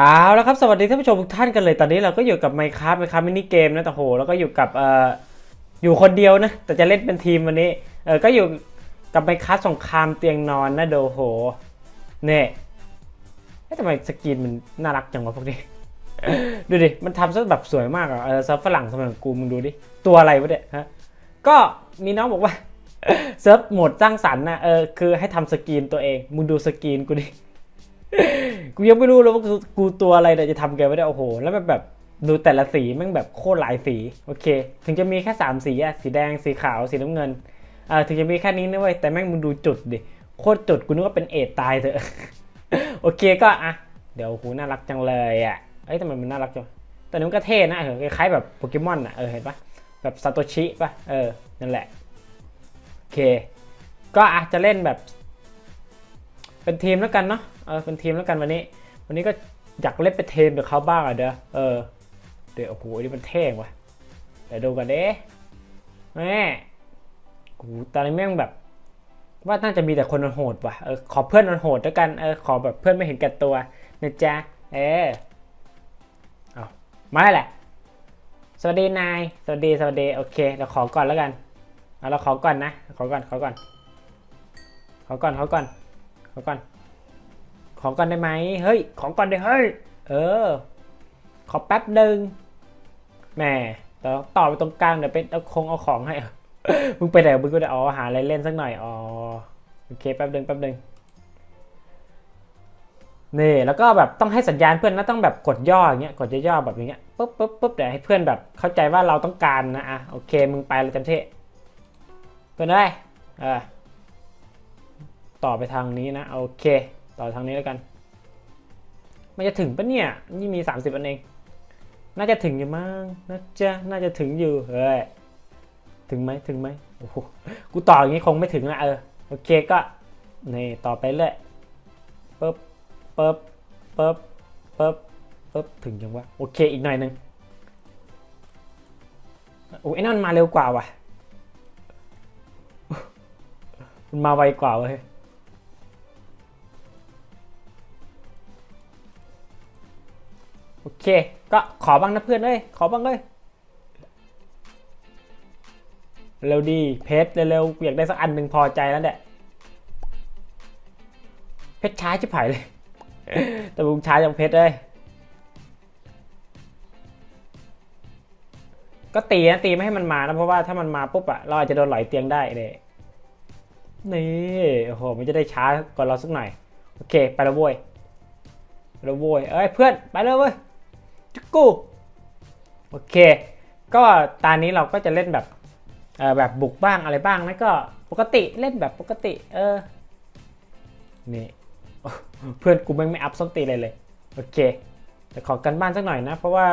เอาแล้วครับ สวัสดีท่านผู้ชมทุกท่านกันเลยตอนนี้เราก็อยู่กับไมค์ครับไมค์ครับมินิเกมนะแต่โหแล้วก็อยู่กับเอ่ออยู่คนเดียวนะ แต่จะเล่นเป็นทีมวันนี้เออก็อยู่กับไมค์ครับสงครามเตียงนอนนะโดโหเนี่ยทำไมสกรีนมันน่ารักจังวะพวกนี้ ดูดิ มันทำซะแบบสวยมากอะเออเซิร์ฟฝรั่งสมัยกูมึงดูดิ ตัวอะไรวะเนี่ยฮะก็มีน้องบอกว่าเซิร์ฟโหมดสร้างสรรค์นะเออคือให้ทำสกรีนตัวเองมึงดูสกรีนกูดิ กูยังไม่รู้เลยว่ากูตัวอะไรแต่จะทำแกไม่ได้โอ้โห แล้วแบบแบบดูแต่ละสีแม่งแบบโคตรหลายสี โอเค ถึงจะมีแค่สามสีอะสีแดงสีขาวสีน้ำเงินอ่าถึงจะมีแค่นี้นะเว้ยแต่แม่งมึงดูจุดดิโคตรจุดกูนึกว่าเป็นเอดตายเถอะ โอเคก็อะเดี๋ยวหูน่ารักจังเลยอะเอ้ยทำไมมันน่ารักจังแต่นี้มันก็เท่นะเออคล้ายแบบโปเกมอนอะเออเห็นปะแบบซาโตชิปะเออนั่นแหละโอเค ก็อะจะเล่นแบบ เป็นทีมแล้วกันเนาะ เออเป็นทีมแล้วกันวันนี้ วันนี้ก็อยากเล่นเป็นทีมกับเขาบ้างอะเด้อเออเดี๋ยวโอ้โหนี่มันเท่งว่ะเดี๋ยวดูกันเด้แม่กูตอนนี้แม่งแบบ ว่าน่าจะมีแต่คนโหดว่ะเออขอเพื่อนโหดแล้วกันเออขอแบบเพื่อนไม่เห็นแก่ตัวนะจ๊ะเออเอามาแล้วแหละสวัสดีนาย สวัสดี สวัสดี โอเค เราขอก่อนแล้วกัน เอาเราขอก่อนนะ ขอก่อน ขอก่อน ขอก่อน ขอก่อน ขอก่อน ขอก่อนได้ไหมเฮ้ย ขอก่อนได้เฮ้ย เออ ขอแป๊บหนึ่งแหมแต่ต่อไปตรงกลางเดี๋ยวเป็นเอาคงเอาของให้ มึงไปไหนมึงก็ได้อ๋อหาอะไรเล่นสักหน่อย อ๋อ โอเคแป๊บหนึ่งแป๊บหนึ่งนี่แล้วก็แบบต้องให้สัญญาณเพื่อนนะต้องแบบกดย่ออย่างเงี้ยกดย่อๆแบบอย่างเงี้ยปุ๊บปุ๊บปุ๊บเดี๋ยวให้เพื่อนแบบเข้าใจว่าเราต้องการนะอะโอเคมึงไปเลยเต็มที่เพื่อนได้เออต่อไปทางนี้นะโอเค ต่อทางนี้แล้วกัน มันจะถึงปะเนี่ย นี่มี 30อันเอง น่าจะถึงอยู่มั้งนะจ๊ะน่าจะถึงอยู่ เฮ้ย ถึงไหมถึงไหมโอ้โห กูต่ออย่างนี้คงไม่ถึงนะเออ โอเคก็ นี่ต่อไปเลยปึ๊บปึ๊บปึ๊บปึ๊บปึ๊บถึงยังวะ โอเคอีกหน่อยหนึ่งโอ้ยไอ้นั่นมันมาเร็วกว่าว่ะ มันมาไวกว่าเว้ย อเค ก็ขอบ้างนะเพื่อนเอ้ย ขอบ้างเลย เร็วดีเพชรเร็วๆอยากได้สักอันหนึ่งพอใจแล้วแหละเพชรช้าชิบหายเลย แต่บุงช้าจังเพชรเลยก็ตีนะตีไม่ให้มันมานะเพราะว่าถ้ามันมาปุ๊บอะเราอาจจะโดนไหลเตียงได้เลยนี่โอ้โหมันจะได้ช้ากว่าเราสักหน่อย โอเค ไปแล้วโว้ยไปแล้วโว้ยเอ้ยเพื่อนไปเลยเว้ย จุกูโอเค ก็ตอนนี้เราก็จะเล่นแบบแบบบุกบ้างอะไรบ้างนะก็ปกติเล่นแบบปกติ เออ นี่ เพื่อนกูไม่ไม่อัพส้นตีเลยเลย โอเค แต่ขอกันบ้านสักหน่อยนะ เพราะว่า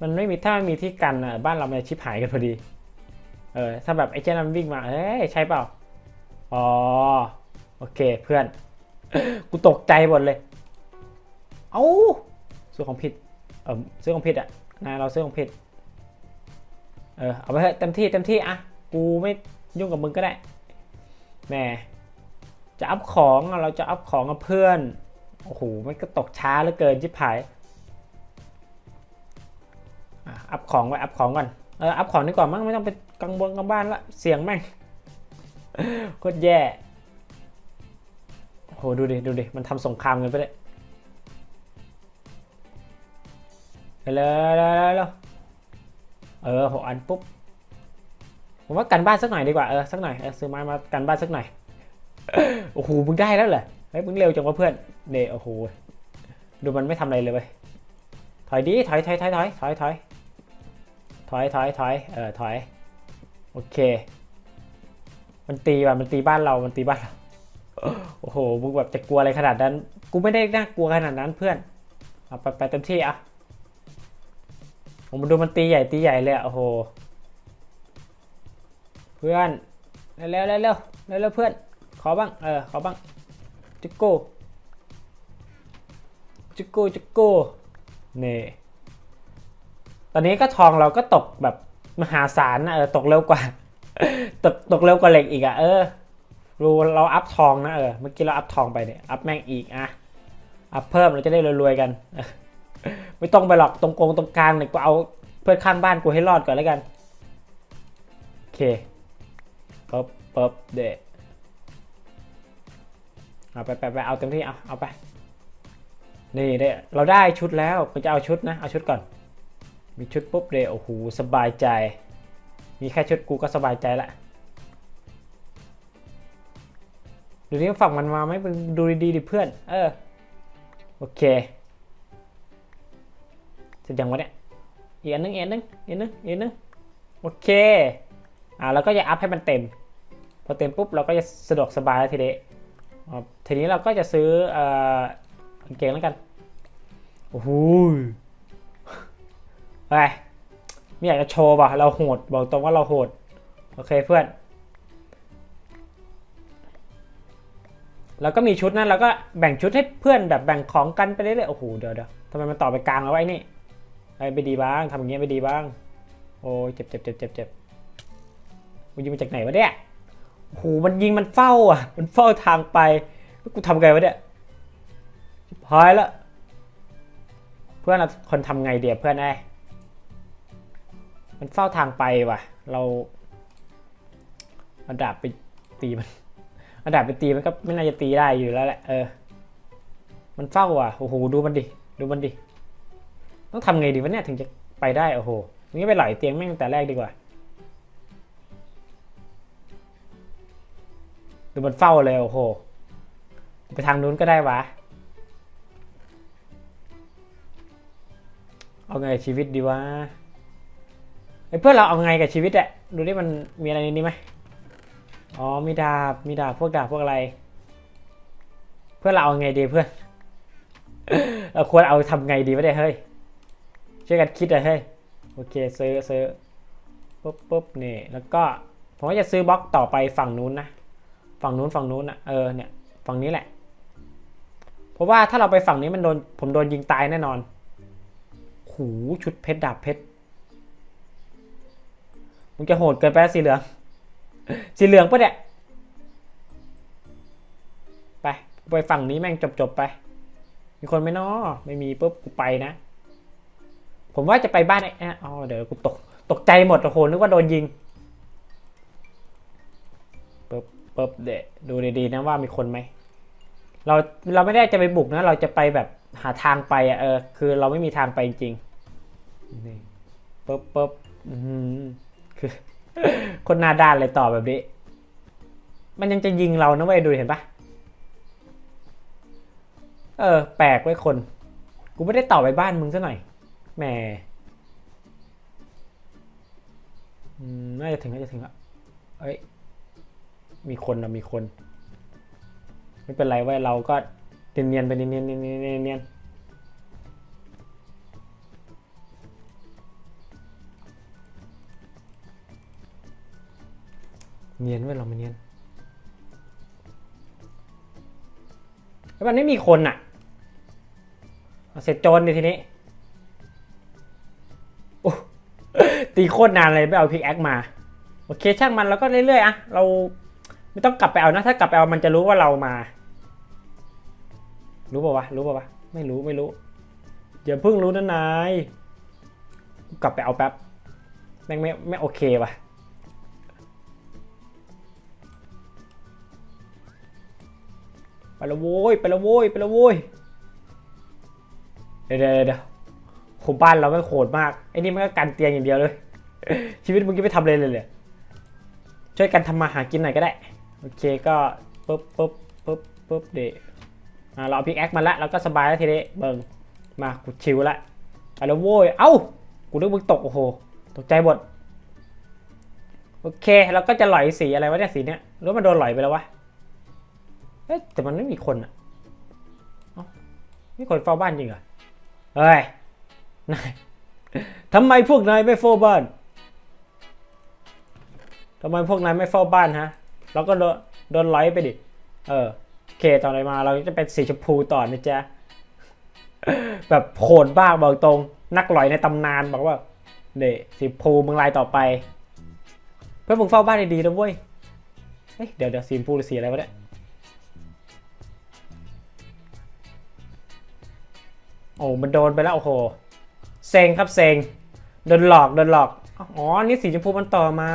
มันไม่มีถ้ามีที่กันบ้านเรามันจะชิบหายกันพอดี เออ ถ้าแบบไอ้เจ้านั้นวิ่งมา เอ้ย ใช่เปล่า อ๋อ โอเคเพื่อน กูตกใจหมดเลย เอ้าซื้อของผิด ซื้อของผิดอะนะเราซื้อของผิดเออเอาไปเถอะเต็มที่เต็มที่อะกูไม่ยุ่งกับมึงก็ได้แหมจะอัพของเราจะอัพของกับเพื่อนโอ้โหมันก็ตกช้าเหลือเกินชิบหายอะอัพของไว้อัพของก่อนเอออัพของดีกว่ามั้งไม่ต้องไปกังวลกับบ้านละเสียงแม่งโคตรแย่โหดูดิดูดิมันทำสงครามกันไปเลย เลยเลยเออหกอันปุ๊บผมว่ากันบ้านสักหน่อยดีกว่าเออสักหน่อยเออซื้อไม้มากันบ้านสักหน่อยโอ้โหมึงได้แล้วเหรอเฮ้ยมึงเร็วจังวะเพื่อนเน่โอ้โหดูมันไม่ทำอะไรเลยเว้ยถอยดิถอยถอยถอยถอยถอยถอยถอยถอยถอยเออถอยโอเค มันตีว่ะมันตีบ้านเรา มันตีบ้านเราโอ้โหมึงแบบจะกลัวอะไรขนาดนั้น กูไม่ได้น่ากลัวขนาดนั้นเพื่อนเอาไปไปเต็มที่อะ ผมมาดูมันตีใหญ่ตีใหญ่เลยอะโอ้โห เพื่อนเร็วเร็วเร็วเร็วเร็วเพื่อน ขอบ้าง เออ ขอบ้าง จุกโก้จุกโก้จุกโก้นี่ตอนนี้ก็ทองเราก็ตกแบบมหาศาลนะเออ ตกเร็วกว่า ตกตกเร็วกว่าเหล็กอีกอะเออรู้เราอัพทองนะเออ เมื่อกี้เราอัพทองไปเนี่ย อัพแม่งอีกอะอัพเพิ่มเราจะได้รวยๆกัน ไม่ต้องไปหรอกตรงกงตรงกลางเนี่ยกูเอาเพื่อนข้างบ้านกูให้รอดก่อนแล้วกันโอเคปึ๊บปึ๊บเดะเอาไปไปไปเอาเต็มที่เอาเอาไปนี่เด้เราได้ชุดแล้วก็จะเอาชุดนะเอาชุดก่อน มีชุดปุ๊บเดะโอ้โหสบายใจ มีแค่ชุดกูก็สบายใจละดูนี่ฝั่งมันมาไหมดูดีๆดิเพื่อน เออ โอเค เสร็จยังวะเนี่ยอีกอันนึงอีกอันนึงอีกอันนึงอีกอันนึงโอเคอ่าแล้วก็จะอัพให้มันเต็ม พอเต็มปุ๊บเราก็จะสะดวกสบายแล้วทีเดียวทีนี้เราก็จะซื้อเอ่อกางเกงแล้วกันโอ้โหไปไม่อยากจะโชว์ป่ะเราโหดบอกตรงว่าเราโหดโอเคเพื่อนแล้วก็มีชุดนั้นเราก็แบ่งชุดให้เพื่อนแบบแบ่งของกันไปเรื่อยๆโอ้โหเดี๋ยวเดี๋ยวทำไมมันต่อไปกลางแล้วไอ้นี่ ไอ้ไปดีบ้างทำอย่างเงี้ยไปดีบ้าง โอ้ยเจ็บเจ็บเจ็บเจ็บเจ็บมันยิงมาจากไหนวะเนี่ยโอ้โหมันยิงมันเฝ้าอะ มันเฝ้าทางไปกูทำไงวะเนี่ยหายแล้วเพื่อนเราคนทำไงเดียเพื่อนไอ้มันเฝ้าทางไปว่ะ เราเอาดาบไปตีมันเอาดาบไปตีมันก็ไม่น่าจะตีได้อยู่แล้วแหละเออ มันเฝ้าอะโอ้โหดูมันดิดูมันดิ ต้องทำไงดีวะเนี่ยถึงจะไปได้โอ้โหนี่ไปไหลเตียงแม่งแต่แรกดีกว่าดูมันเฝ้าเลยโอ้โห ไปทางนู้นก็ได้วะ เอาไงชีวิตดีวะไอ้เพื่อนเราเอาไงกับชีวิตอะดูดิมันมีอะไรในนี้ไหมอ๋อมีดาบมีดาบพวกดาบพวกอะไร เพื่อนเราเอาไงดีเพื่อนเราควรเอาทำไงดีวะเนี่ยเฮ้ย ช่วยกันคิดอะเฮ้ยโอเคซื้อซื้อปุ๊บปุ๊บนี่แล้วก็ผมว่าจะซื้อบล็อกต่อไปฝั่งนู้นนะฝั่งนู้นฝั่งนู้นนะเออเนี่ยฝั่งนี้แหละ เพราะว่าถ้าเราไปฝั่งนี้มันโดนผมโดนยิงตายแน่นอน หูชุดเพชรดาบเพชรมึงจะโหดเกินไปสีเหลือง สีเหลืองปะเนี่ยไปไปฝั่งนี้แม่งจบจบไป มีคนไหมนาะไม่มีปุ๊บกูไปนะ ผมว่าจะไปบ้านไอ้อ๋อเดี๋ยวกูตกตกใจหมดโอ้โหนึกว่าโดนยิงปุ๊บปุ๊บเดะดูดีๆนะว่ามีคนไหมเราเราไม่ได้จะไปบุกนะ เราจะไปแบบหาทางไปอะเออคือเราไม่มีทางไปจริงนี่ปุ๊บปุ๊บอื้อหือคือคนหน้าด้านเลยต่อแบบนี้ มันยังจะยิงเรานะเว้ยดูเห็นปะเออ แปลกไว้คน กูไม่ได้ต่อไปบ้านมึงซะหน่อย แหมอืมน่าจะถึงน่าจะถึงละเอ้ย มีคนนะมีคน ไม่เป็นไรว้เราก็เนียนๆไปเนียนๆเนียนๆเนียนเนียนเนียนเว้ยเราไม่เนียนแล้วมันไม่มีคนอะ เสร็จโจรในทีนี้ ตีโคตรนานเลยไม่เอาพิกแอคมา โอเคช่างมันแล้วก็เรื่อยๆอะเราไม่ต้องกลับไปเอานะ ถ้ากลับไปเอามันจะรู้ว่าเรามา รู้ป่าวะรู้ป่าวะไม่รู้ไม่รู้อย่าเพิ่งรู้นะนายกลับไปเอาแป๊บแม่งไม่ไม่โอเคว่ะไปละโว้ยไปละโว้ยไปละโว้ยเดี๋ยวเดี๋ยวเดี๋ยวบ้านเราไม่โหดมากไอ้นี่มันก็กันเตียงอย่างเดียวเลย ชีวิตมึงจะไม่ทำอะไรเลยเลยช่วยกันทำมาหากินหน่อยก็ได้ โอเคก็ปุ๊บปุ๊บปุ๊บปุ๊บเดยวเราเอาพิกแอคมาละแล้วก็สบายแล้วทีนี้เบิ่งมากูชิวละไปแล้วโว้ย เอ้า กูนึกมึงตก โอ้โห ตกใจหมด โอเคเราก็จะหลอยสีอะไรวะเนี่ยสีเนี้ยหรือมันโดนหลอยไปแล้ววะ เอ๊ะ แต่มันไม่มีคนอะเอ้ามีคนเฝ้าบ้านจริงเหรอ เฮ้ย นายทำไมพวกนายไม่เฝ้าบ้าน ทำไมพวกนายไม่เฝ้าบ้านฮะ เราก็โดนไลฟ์ไปดิ เออโอเคตอนไหนมาเราจะเป็นสีชมพูต่อนะจ๊ะ แบบโหดบ้าบอกตรง นักหลอยในตำนานบอกว่าเดสีชมพูมึงลายต่อไป เพื่อนมึงเฝ้าบ้านดีๆนะเว้ยเฮ้ยเดี๋ยวเดี๋ยวสีชมพูหรือสีอะไรวะเนี่ยโอ้มันโดนไปแล้วโอ้โหเซ็งครับเซ็งโดนหลอกโดนหลอกอ๋อนี่สีชมพูมันต่อมา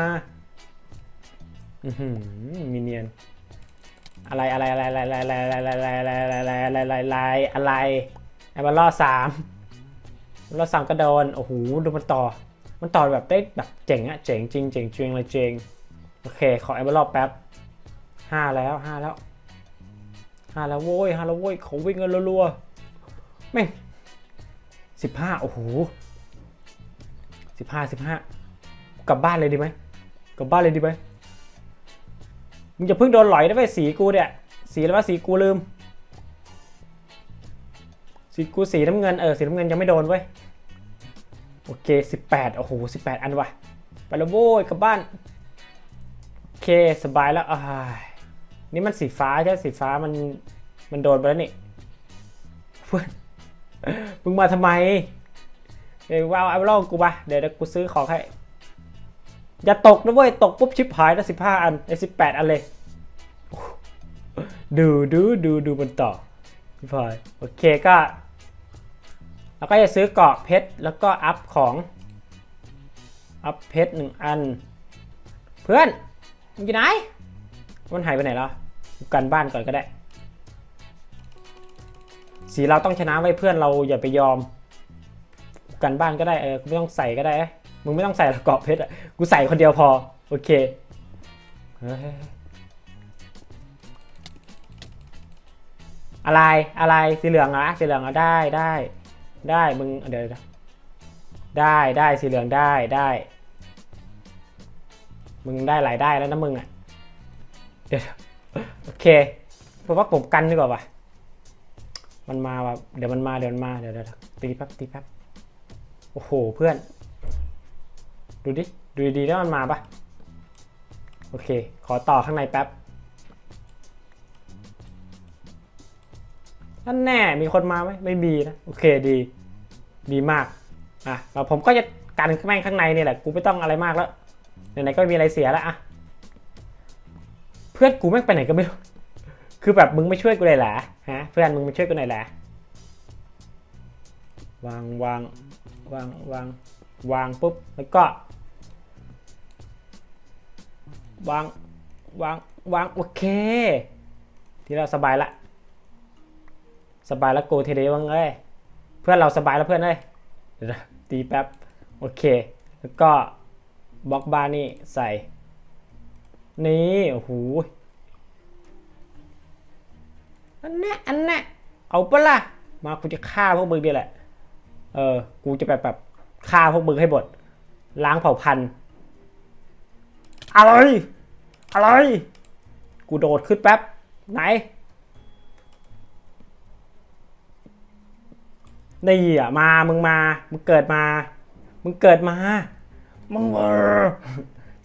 มีเนียนอะไรอะไรอะไรอะไรอะไรอะไรอะไรอะไรอะไรอะไรอะไรอะไรอะไรไอ้บอลล่อสามบอลล่อสามก็โดนโอ้โหดูมันต่อ มันต่อแบบได้แบบเจ๋งอะเจ๋งจริงเจ๋งจริงเลยเจ๋งโอเคขอไอ้บอลล่อแป๊บห้าแล้วห้าแล้วห้าแล้วโว้ยห้าแล้วโว้ยเขาวิ่งกันรัวๆแม่งสิบห้าโอ้โหสิบห้าสิบห้ากลับบ้านเลยดีไหมกลับบ้านเลยดีไหม มึงจะเพิ่งโดนหลอยได้ไหมสีกูเนี่ย สีอะไรวะสีกูลืม สีกูสีน้ำเงินเออสีน้ำเงินยังไม่โดนเว้ยโอเค 18 โอ้โห 18 อันวะไปแล้วโว้ยกลับบ้าน โอเค สบายแล้วอ่านี่มันสีฟ้าใช่สีฟ้ามัน มันโดนไปแล้วนี่เพื่อนมึงมาทำไมเอ้ยว้าวเอาล่อกูปะเดี๋ยวกูซื้อของให้ อย่าตกนะเว้ย ตกปุ๊บชิปหายนะสิบห้าอันไอ้สิบแปดอันเลย ดูดูดูดูมันต่อพี่พลอยโอเคก็เราก็จะซื้อเกาะเพชรแล้วก็อัพของ อัพเพชรหนึ่งอัน เพื่อนมันอยู่ไหน มันหายไปไหนแล้วกันบ้านก่อนก็ได้ สีเราต้องชนะไว้เพื่อนเราอย่าไปยอม กันบ้านก็ได้เออไม่ต้องใส่ก็ได้ มึงไม่ต้องใส่รอกเกาะเพชรอะ กูใส่คนเดียวพอ โอเคอะไรอะไรสีเหลืองอะสีเหลืองเอะได้ได้ได้มึงเดี๋ยวได้ได้สีเหลืองได้ได้ มึงได้หลายได้แล้วนะมึงอะเดี๋ยวโอเคเพราะว่าผมกันดีกว่าว่ะมันมาว่ะเดี๋ยวมันมาเดี๋ยวมันมาเดี๋ยวเดี๋ยวตีแป๊บตีแป๊บโอ้โหเพื่อน ดูดิ ดูดีๆแล้วมันมาปะโอเค ขอต่อข้างในแป๊บนั่นแน่ มีคนมาไหมไม่มีนะ โอเคดี ดีมาก อะเราผมก็จะกันแม่งข้างในนี่แหละ กูไม่ต้องอะไรมากแล้ว ไหนๆก็ไม่มีอะไรเสียแล้วอะเพื่อนกูแม่งไปไหนก็ไม่รู้ คือแบบมึงไม่ช่วยกูเลยแหละฮะ เพื่อนมึงไม่ช่วยกูหน่อยแหละวางวางวางวางวางปุ๊บ แล้วก็ วาง วาง วาง โอเค ที่เราสบายละ สบายแล้วโกเทเดวังเอ้ย เพื่อนเราสบายแล้วเพื่อนเอ้ยตีแป๊บ โอเค แล้วก็บล็อกบาร์นี่ใส่ นี่ โอ้โห อันนี้อันนี้เอาปะล่ะ มากูจะฆ่าพวกมึงดีแหละ เออ กูจะแบบแบบฆ่าพวกมึงให้หมด ล้างเผ่าพันธุ์ อะไร อะไร กูโดดขึ้นแป๊บ ไหน นี่อะมา มึงมา มึงเกิดมา มึงเกิดมา มึงมา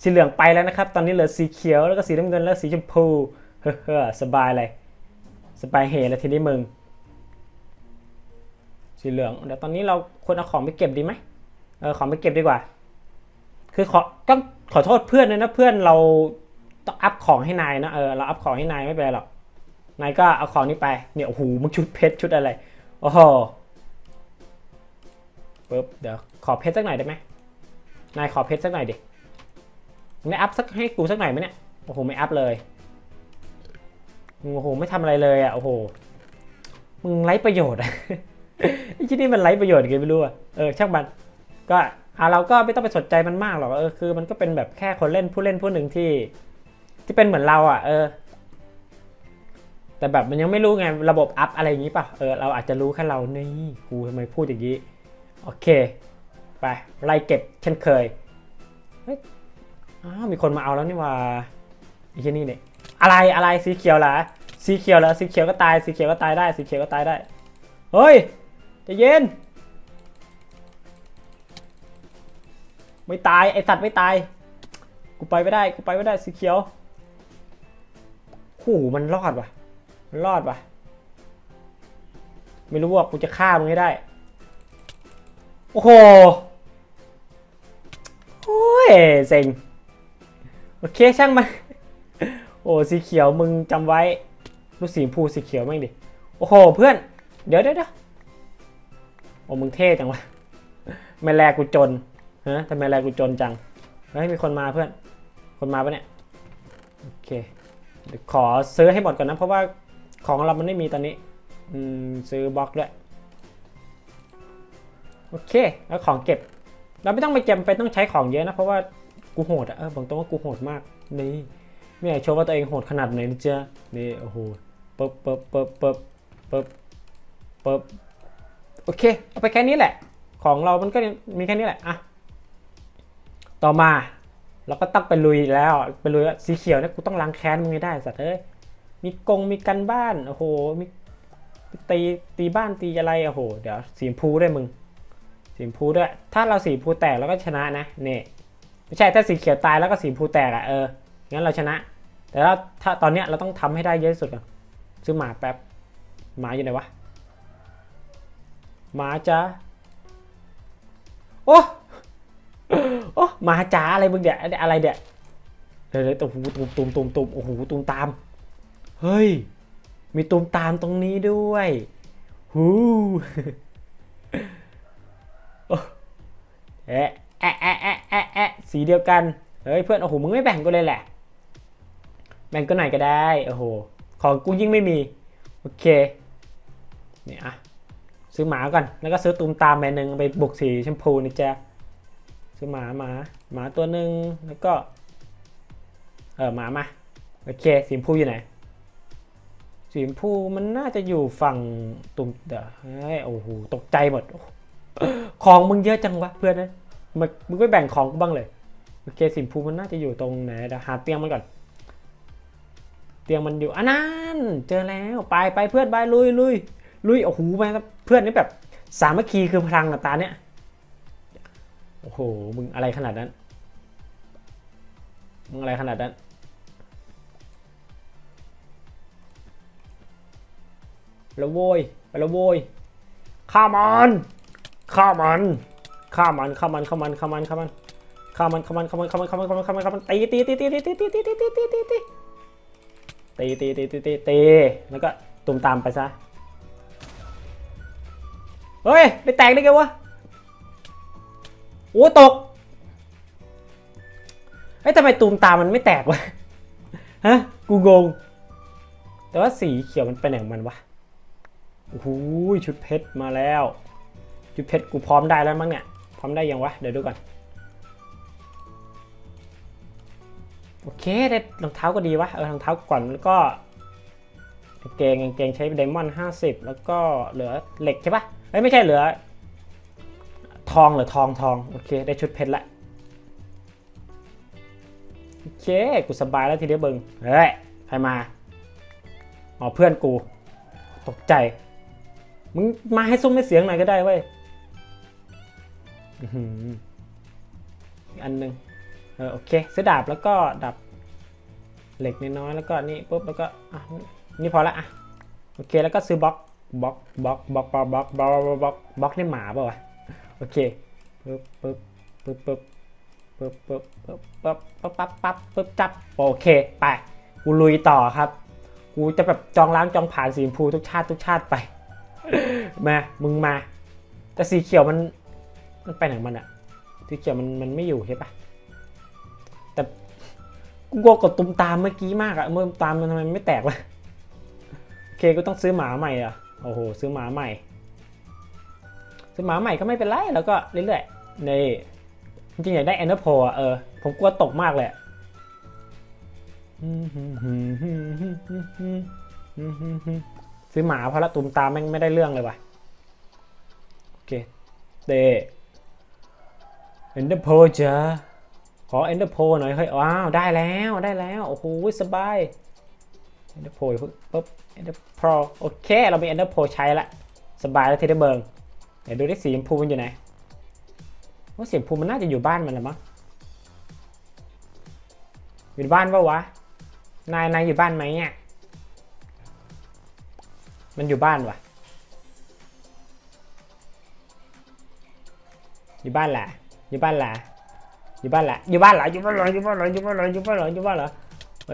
สีเหลืองไปแล้วนะครับ ตอนนี้เหลือสีเขียว แล้วก็สีน้ำเงิน แล้วสีชมพู เฮ้อสบายเลย สบายเฮแล้วทีนี้มึง สีเหลือง เดี๋ยวตอนนี้เราควรเอาของไปเก็บดีไหมเออ ของไปเก็บดีกว่า คือขอต้องขอโทษเพื่อนเลยนะเพื่อนเราต้องอัพของให้นายนะเออเราอัพของให้นายไม่เป็นไรหรอกนายก็เอาของนี้ไปเนี่ยโอ้โหมึงชุดเพชรชุดอะไรโอ้โหปึ๊บเดี๋ยวขอเพชรสักหน่อยได้ไหมนายขอเพชรสักหน่อยดิได้อัพสักให้กูสักหน่อยไหมเนี่ยโอ้โหไม่อัพเลยโอ้โหไม่ทำอะไรเลยอะโอ้โหมึงไร้ประโยชน์อะไอ้ที่นี่มันไร้ประโยชน์กันไม่รู้อะเออช่างมันก็ อะเราก็ไม่ต้องไปสนใจมันมากหรอกเออคือมันก็เป็นแบบแค่คนเล่นผู้เล่นผู้หนึ่งที่ ที่เป็นเหมือนเราอะ เออ แต่แบบมันยังไม่รู้ไงระบบอัพอะไรอย่างนี้ป่ะเออเราอาจจะรู้แค่เรานี่กูทำไมพูดอย่างนี้โอเค ไปไล่เก็บเช่นเคยเฮ้ยอ้าวมีคนมาเอาแล้วนี่ว่าไอ้ที่นี่เนี่ยอะไรอะไรสีเขียวเหรอสีเขียวเหรอสีเขียวก็ตายสีเขียวก็ตายได้สีเขียวก็ตายได้เฮ้ยใจะเย็น ไม่ตายไอสัตว์ไม่ตาย กูไปไม่ได้กูไปไม่ได้สีเขียวหูมันรอดวะมันรอดวะไม่รู้ว่ากูจะฆ่ามึงให้ได้ โอ้โหโอ้ยเซ็งโอเคช่างมัน โอ้สีเขียวมึงจำไว้ลูกสีชมพูสีเขียวแม่งดิ โอ้โหเพื่อน เดี๋ยวเดี๋ยวเดี๋ยวอ้มึงเท่จังวะไม่แลกูจน ฮะทำไมแลกูจนจังเฮ้ยมีคนมาเพื่อน คนมาปะเนี่ย โอเคขอซื้อให้หมดก่อนนะ เพราะว่าของเรามันไม่มีตอนนี้ อืม ซื้อบล็อกด้วย โอเค แล้วของเก็บ เราไม่ต้องไปจำเป็นต้องใช้ของเยอะนะ เพราะว่ากูโหดอะเออบอกตรงว่ากูโหดมาก นี่ไม่อยากโชว์ว่าตัวเองโหดขนาดไหนนะจ๊ะนี่โอ้โหปึ๊บปึ๊บปึ๊บปึ๊บปึ๊บปึ๊บโอเค เอาไปแค่นี้แหละ ของเรามันก็มีแค่นี้แหละอะ ต่อมาเราก็ต้องไปลุยแล้วไปลุยว่าสีเขียวเนี่ยกูต้องล้างแค้นมึงให้ได้สัตว์เอ้ยมีกงมีกันบ้านโอ้โหมีตีตีบ้านตีอะไรโอ้โหเดี๋ยวสีพูด้วยมึง สีพูด้วย ถ้าเราสีพูแตกเราก็ชนะนะเนี่ยไม่ใช่ถ้าสีเขียวตายแล้วก็สีพูแตกอะเอองั้นเราชนะ แต่ว่าถ้าตอนเนี้ยเราต้องทำให้ได้เยอะที่สุดก่อนซื้อหมาแป๊บหมาอยู่ไหนวะหมาจ้าโอ้ โอ้มาจ๋าอะไรมึงเดี๋ยอะไรเดี๋ยเดี๋ยวเดี๋ยวตูมตูมตูมตูมตูมโอ้โหตูมตาม เฮ้ย มีตูมตามตรงนี้ด้วยหูโอ้แอะแอะแอะแอะแอะแอะสีเดียวกัน เฮ้ยเพื่อนโอ้โหมึงไม่แบ่งกูเลยแหละ แบ่งก็หน่อยก็ได้โอ้โหของกูยิ่งไม่มี โอเคนี่อะซื้อหมาก่อน แล้วก็ซื้อตูมตามแม่หนึ่งไปบุกสีชมพูนี่จ้ะ ซื้อหมาหมาหมาตัวหนึ่งแล้วก็เออหมามาโอเคสีชมพูอยู่ไหนสีชมพูมันน่าจะอยู่ฝั่งตุ่มเดี๋ยวเฮ้ยโอ้โหตกใจหมดของมึงเยอะจังวะเพื่อนนะมึงมึงไม่แบ่งของกูบ้างเลยโอเคสีชมพูมันน่าจะอยู่ตรงไหนเดี๋ยวหาเตียงมันก่อน เตียงมันอยู่อันนั้นเจอแล้วไปไปเพื่อนไปลุยลุยลุยโอ้โหแม่เพื่อนนี่แบบสามัคคีคือพลังอะตาเนี่ย โอ้โห มึงอะไรขนาดนั้น มึงอะไรขนาดนั้น แล้วโวยไปแล้วโวยฆ่ามันฆ่ามันฆ่ามันฆ่ามันฆ่ามันฆ่ามันฆ่ามันฆ่ามันฆ่ามันฆ่ามันฆ่ามันฆ่ามันฆ่ามันฆ่ามันฆ่ามันตีตีตีตีตีตีตีตีตีตีตีตีตีตีตีตีตีตีตีแล้วก็ตุ่มตามไปซะ เฮ้ยไม่แตกได้ไงวะ โอ้ตกเฮ้ทำไมตูมตามมันไม่แตกวะฮะกูงง แต่ว่าสีเขียวมันไปไหนของมันวะโอ้โหชุดเพชรมาแล้ว ชุดเพชรกูพร้อมได้แล้วมั้งเนี่ย พร้อมได้ยังวะ เดี๋ยวดูก่อน โอเคได้รองเท้าก็ดีวะ เออรองเท้าก่อนแล้วก็กางเกงกางเกงใช้ไดมอนด์ห้าสิบแล้วก็เหลือเหล็กใช่ปะเอ้ยไม่ใช่เหลือ ทองหรือทองทองโอเค ได้ชุดเพชรละโอเค กูสบายแล้วทีเดียวเบิงเฮ้ย ใครมาอ๋อเพื่อนกู ตกใจ มึงมาให้ซุ้มให้เสียงหน่อยก็ได้เว้ยอืออันหนึ่งเออโอเคซื้อดาบแล้วก็ดาบเหล็กน้อยๆแล้วก็นี่ปุ๊บแล้วก็อะนี่พอละอะโอเคแล้วก็ซื้อบล็อกบล็อกบล็อกบล็อกบล็อกบล็อกบล็อกบล็อกนี่หมาเปล่าวะ โอเคปุ๊บปุ๊บปุ๊บปุ๊บปุ๊บปุ๊บปุ๊บปุ๊บปุ๊บปั๊บปั๊บปุ๊บจับโอเคไปกูลุยต่อครับ กูจะแบบจองล้างจองผ่านสีชมพูทุกชาติทุกชาติไปมามึงมา แต่สีเขียวมันมันไปไหนมันอะสีเขียวมันมันไม่อยู่ใช่ปะแต่กูกลัวกดตุ้มตามเมื่อกี้มากอะเมื่อตามมันทำไมไม่แตกวะโอเคกูต้องซื้อหมาใหม่อะโอ้โหซื้อหมาใหม่ ซื้อหมาใหม่ก็ไม่เป็นไรแล้วก็เรื่อยๆนี่จริงๆอยากได้แอนเดอร์โพอะเออผมกลัวตกมากเลยซื้อหมาเพราะละตุ้มตามแม่งไม่ได้เรื่องเลยว่ะโอเคเดแอนเดอร์โพจ้าขอ Ender Pearl หน่อยเฮ้ยว้าวได้แล้วได้แล้วโอ้โหสบาย Ender Pearl ปุ๊บ Ender Pearl โอเค เรามี Ender Pearl ใช้ละสบายแล้วทีเดเบิง เดี๋ยวดูที่สีชมพูมันอยู่ไหนว่าสีชมพูมันน่าจะอยู่บ้านมันแหละมั้งอยู่บ้านปะวะ นายนายอยู่บ้านไหมเนี่ย มันอยู่บ้านวะอยู่บ้านแหละอยู่บ้านแหละอยู่บ้านแหละอยู่บ้านเหรออยู่บ้านเหรออยู่บ้านเหรออยู่บ้านเหรออยู่บ้านเหรออยู่บ้านเหรอ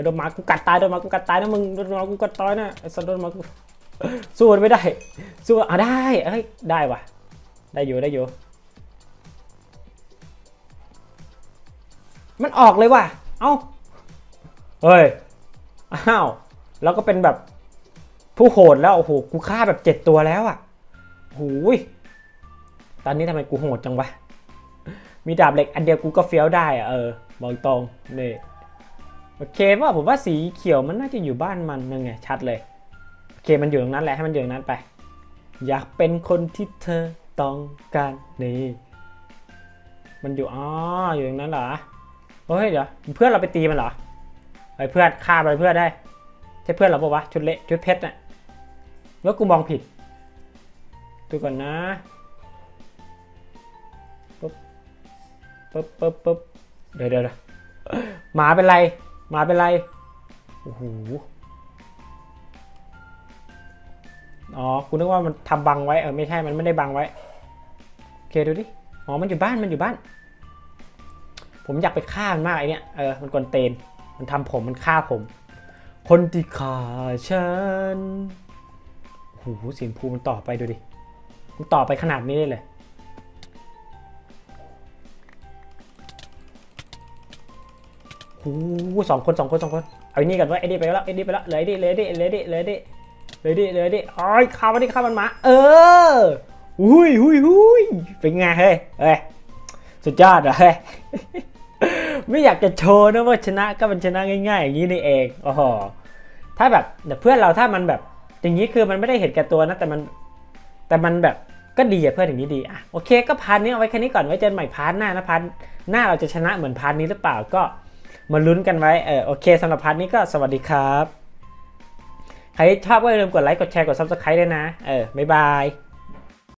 โดนหมากูกัดตายโดนหมากูกัดตายนะมึงโดนหมากูกัดตายนะไอ้สัตว์โดนหมากูสู้มันไม่ได้สู้อะได้เอ้ยได้ว่ะ ได้อยู่ได้อยู่ มันออกเลยว่ะ เอ้า เฮ้ย อ้าว แล้วก็เป็นแบบผู้โหดแล้ว โอ้โห กูฆ่าแบบเจ็ดตัวแล้วอะหูย ตอนนี้ทำไมกูโหดจังวะ มีดาบเหล็กอันเดียวกูก็เฟี้ยวได้อะเออบอกตรงนี่โอเคว่าผมว่าสีเขียวมันน่าจะอยู่บ้านมันนั่นไงชัดเลย โอเคมันอยู่ตรงนั้นแหละให้มันอยู่ตรงนั้นไป อยากเป็นคนที่เธอ ต้องการนี่มันอยู่อ๋ออยู่ตรงนั้นเหรอเฮ้ยเดี๋ยวเพื่อนเราไปตีมันเหรอไอ้เพื่อนฆ่าไปเพื่อนได้ใช่เพื่อนเราปะวะชุดเละชุดเพชรน่ะแล้วกูมองผิดดูก่อนนะปึ๊บปึ๊บปึ๊บปึ๊บเดี๋ยวเดี๋ยวเดี๋ยวหมาเป็นไรหมาเป็นไรโอ้โห อ๋อกูนึกว่ามันทำบังไว้เออไม่ใช่มันไม่ได้บังไว้โอเคดูดิอ๋อมันอยู่บ้านมันอยู่บ้าน ผมอยากไปฆ่ามันมากไอเนี้ยเออมันกวนเตนมันทำผมมันฆ่าผม คนที่ฆ่าฉันโหเสียงภูมันต่อไปดูดิมันต่อไปขนาดนี้เลยเลยโอ้สองคนสองคนสองคน เอาไอ้นี่กันไว้ไอ้นี่ไปแล้วไอ้นี่ไปแล้วเลยดิเลยดิเลยดิเหลยดิ เลยดิเลยดิอ้อยข้ามันดิข้ามันมา เออหุยหุยหุยเป็นไงเฮ้ยเฮ้ยสุดยอดเหรอเฮ้ยไม่อยากจะโชว์นะว่าชนะก็มันชนะง่ายๆอย่างนี้นี่เองโอ้โหถ้าแบบเพื่อนเราถ้ามันแบบ อย่างนี้คือมันไม่ได้เห็นแก่ตัวนะ แต่มันแต่มันแบบก็ดีอะเพื่อนอย่างนี้ดีอะโอเคก็พาร์ทนี้เอาไว้แค่นี้ก่อนไว้เจอกันใหม่พาร์ทหน้านะพาร์ทหน้าเราจะชนะเหมือนพาร์ทนี้หรือเปล่าก็มาลุ้นกันไว้เออโอเคสำหรับพาร์ทนี้ก็สวัสดีครับ ใครชอบก็อย่าลืมกดไลค์กดแชร์กด subscribe ด้วยนะ เออ บ๊ายบาย